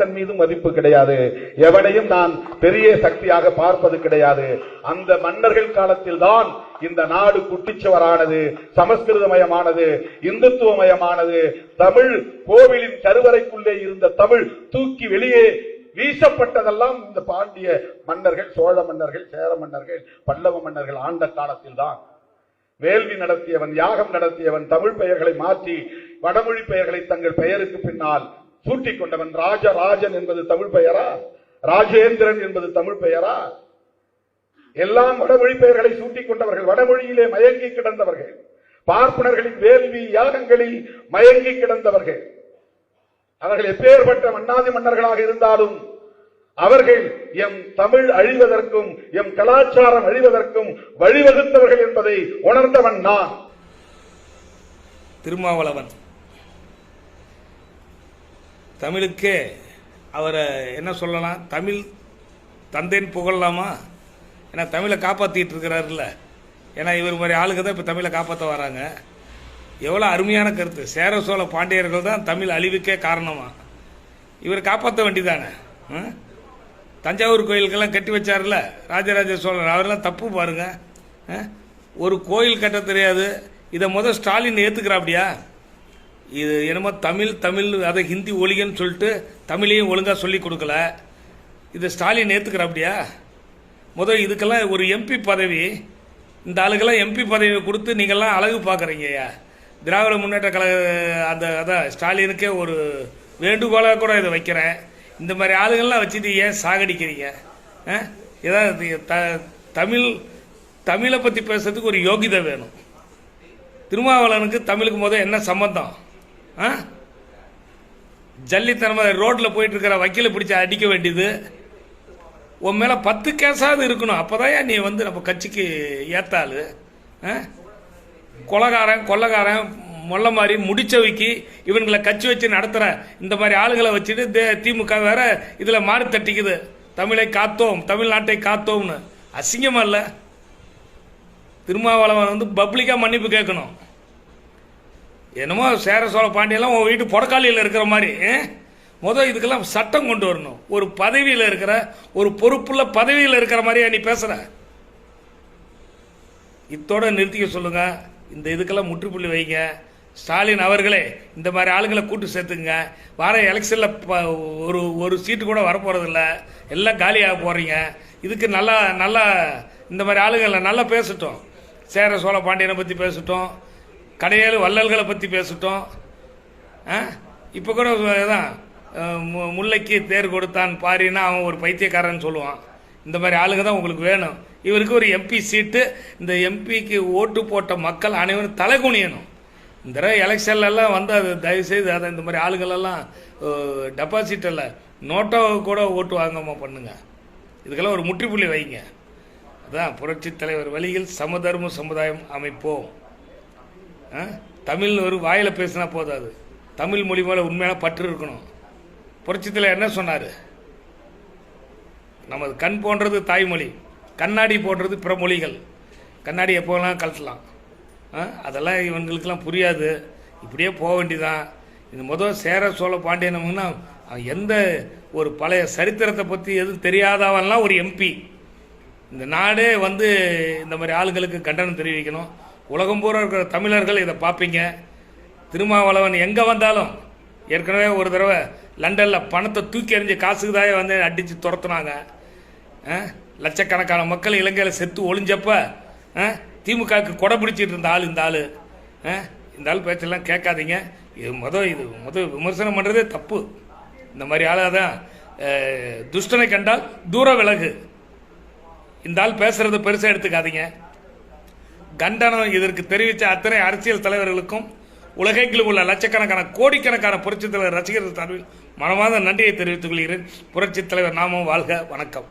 ஒருத்தன் மீதும் மதிப்பு கிடையாது. எவனையும் நான் பெரிய சக்தியாக பார்ப்பது கிடையாது. அந்த மன்னர்கள் காலத்தில் தான் இந்த நாடு குட்டிச்சுவரானது சமஸ்கிருதமயமானது இந்துத்துவமயமானது. தமிழ் கோவிலின் கருவறைக்குள்ளே இருந்த தமிழ் தூக்கி வெளியே வீசப்பட்டதெல்லாம் இந்த பாண்டிய மன்னர்கள் சோழ மன்னர்கள் சேர மன்னர்கள் பல்லவ மன்னர்கள் ஆண்ட காலத்தில் தான் வேள்வி நடத்தியவன் யாகம் நடத்தியவன் தமிழ் பெயர்களை மாற்றி வடமொழி பெயர்களை தங்கள் பெயருக்கு பின்னால் சூட்டிக் கொண்டவன் ராஜராஜன் என்பது தமிழ் பெயரா? ராஜேந்திரன் என்பது தமிழ் பெயரா? எல்லாம் வடமொழி பெயர்களை சூட்டிக் கொண்டவர்கள் வடமொழியிலே மயங்கி கிடந்தவர்கள். பார்ப்பனர்களின் வேள்வி யாகங்களில் மயங்கி கிடந்தவர்கள். அவர்கள் எப்பேற்பட்ட மன்னாதி மன்னர்களாக இருந்தாலும் அவர்கள் எம் தமிழ் அழிவதற்கும் எம் கலாச்சாரம் அழிவதற்கும் வழிவகுத்தவர்கள் என்பதை உணர்ந்தவன் நான். திருமாவளவன். தமிழுக்கே அவரை என்ன சொல்லலாம்? தமிழ் தந்தைன்னு புகழலாமா? ஏன்னா தமிழை காப்பாற்றிட்டு இருக்கிறாருல்ல. ஏன்னா இவர் மாதிரி ஆளுங்க தான் இப்போ தமிழை காப்பாற்ற வராங்க. எவ்வளோ அருமையான கருத்து. சேர சோழ பாண்டியர்கள் தான் தமிழ் அழிவுக்கே காரணமாக இவர் காப்பாற்ற வேண்டிதானே ம்? தஞ்சாவூர் கோயிலுக்கெல்லாம் கட்டி வச்சார்ல ராஜராஜ சோழன். அவரெல்லாம் தப்பு பாருங்க. ஒரு கோயில் கட்ட தெரியாது. இதை முத ஸ்டாலின் ஏத்துக்கிறாப்டியா? இது என்னமோ தமிழ் தமிழ் அதை ஹிந்தி ஒழிகன்னு சொல்லிட்டு தமிழையும் ஒழுங்காக சொல்லி கொடுக்கல. இது ஸ்டாலின் ஏத்துக்கிறாப்டியா? முதல் இதுக்கெல்லாம் ஒரு எம்பி பதவி இந்த ஆளுக்கெல்லாம் எம்பி பதவி கொடுத்து நீங்கள்லாம் அழகு பார்க்குறீங்கய்யா. திராவிட முன்னேற்ற கழக அந்த அதான் ஸ்டாலினுக்கே ஒரு வேண்டுகோளாக கூட இதை வைக்கிறேன். இந்த மாதிரி ஆளுங்கள்லாம் வச்சுட்டு ஏன் சாகடிக்கிறீங்க? ஆ? ஏதாவது த தமிழ் தமிழை பற்றி பேசுறதுக்கு ஒரு யோகிதை வேணும். திருமாவளவனுக்கு தமிழுக்கு முதல் என்ன சம்மந்தம் ஆ? ரோட்டில் போயிட்டு இருக்கிற வக்கீலை பிடிச்சி அடிக்க வேண்டியது. உன் மேலே பத்து கேஸாவது இருக்கணும். அப்பதான் நீ வந்து நம்ம கட்சிக்கு ஏத்தாள். ஆ? கொலகாரன் கொள்ளகாரன் மொல்ல மாதிரி முடிச்சவைக்கு இவங்களை கட்சி வச்சு நடத்துகிற இந்த மாதிரி ஆளுங்களை வச்சுட்டு தே- திமுக வேற இதில் மாறு தட்டிக்குது. தமிழை காத்தோம் தமிழ்நாட்டை காத்தோம்னு. அசிங்கமா இல்லை? திருமாவளவன் வந்து பப்ளிக்காக மன்னிப்பு கேட்கணும். என்னமோ சேர சோழ பாண்டியெல்லாம் உன் வீட்டு புடக்காளியில் இருக்கிற மாதிரி முதல் இதுக்கெல்லாம் சட்டம் கொண்டு வரணும். ஒரு பதவியில் இருக்கிற ஒரு பொறுப்புள்ள பதவியில் இருக்கிற மாதிரியா நீ பேசுற? இத்தோட நிறுத்திக்க சொல்லுங்க. இந்த இதுக்கெல்லாம் முற்றுப்புள்ளி வைங்க. ஸ்டாலின் அவர்களே இந்த மாதிரி ஆளுங்களை கூட்டு சேர்த்துங்க வர எலெக்ஷனில் ஒரு ஒரு சீட்டு கூட வரப்போறதில்ல. எல்லாம் காலியாக போகிறீங்க இதுக்கு நல்லா நல்லா இந்த மாதிரி ஆளுங்களை நல்லா பேசட்டும். சேர சோழ பாண்டியனை பற்றி பேசட்டும். கடையேழு வள்ளல்களை பற்றி பேசிட்டோம். இப்போ கூட தான் முல்லைக்கு தேர் கொடுத்தான் பாரின்னா அவன் ஒரு பைத்தியக்காரன் சொல்லுவான். இந்த மாதிரி ஆளுங்க தான் உங்களுக்கு வேணும். இவருக்கு ஒரு எம்பி சீட்டு இந்த எம்பிக்கு ஓட்டு போட்ட மக்கள் அனைவரும் தலை குனியணும். இந்த தடவை எலெக்ஷன்ல வந்து அது தயவு செய்து அதை இந்த மாதிரி ஆளுங்களெல்லாம் டெபாசிட் இல்லை நோட்டோ கூட ஓட்டு வாங்காமல் பண்ணுங்க. இதுக்கெல்லாம் ஒரு முற்றுப்புள்ளி வைங்க. அதான் புரட்சித் தலைவர் வழியில் சமதர்ம சமுதாயம் அமைப்போம். தமிழ் ஒரு வாயில் பேசினா போதாது. தமிழ் மொழி மேலே உண்மையான பற்று இருக்கணும். புரட்சித்தில் என்ன சொன்னார்? நமது கண் போன்றது தாய்மொழி கண்ணாடி போன்றது பிற மொழிகள் கண்ணாடி எப்போலாம் கலட்டலாம் ஆ? அதெல்லாம் இவங்களுக்கெல்லாம் புரியாது. இப்படியே போக வேண்டியதான் இது முதல் சேர சோழ பாண்டியனம்னா அவன் எந்த ஒரு பழைய சரித்திரத்தை பற்றி எதுவும் தெரியாதவன்லாம் ஒரு எம்பி. இந்த நாடே வந்து இந்த மாதிரி ஆளுங்களுக்கு கண்டனம் தெரிவிக்கணும். உலகம் பூரா இருக்கிற தமிழர்கள் இதை பார்ப்பீங்க. திருமாவளவன் எங்கே வந்தாலும் ஏற்கனவே ஒரு தடவை லண்டனில் பணத்தை தூக்கி எறிஞ்சு காசுக்கு தான் வந்து அடித்து துரத்துனாங்க. ஆ? லட்சக்கணக்கான மக்கள் இலங்கையில் செத்து ஒளிஞ்சப்ப ஆ? திமுகவுக்கு கொடை பிடிச்சிட்டு இருந்த ஆள் இந்த ஆள். ஆ? இந்த ஆள் பேச்செல்லாம் கேட்காதீங்க. இது மொதல் இது முத விமர்சனம் பண்ணுறதே தப்பு. இந்த மாதிரி ஆளாக தான் துஷ்டனை கண்டால் தூர விலகு இந்த ஆள் பேசுகிறத பெருசாக எடுத்துக்காதீங்க. கண்டனம் இதற்கு தெரிவித்த அத்தனை அரசியல் தலைவர்களுக்கும் உலகெங்கிலும் உள்ள லட்சக்கணக்கான கோடிக்கணக்கான புரட்சித் தலைவர் ரசிகர்கள் சார்பில் மனமார்ந்த நன்றியை தெரிவித்துக் கொள்கிறேன். புரட்சித் தலைவர் நாமும் வாழ்க வணக்கம்.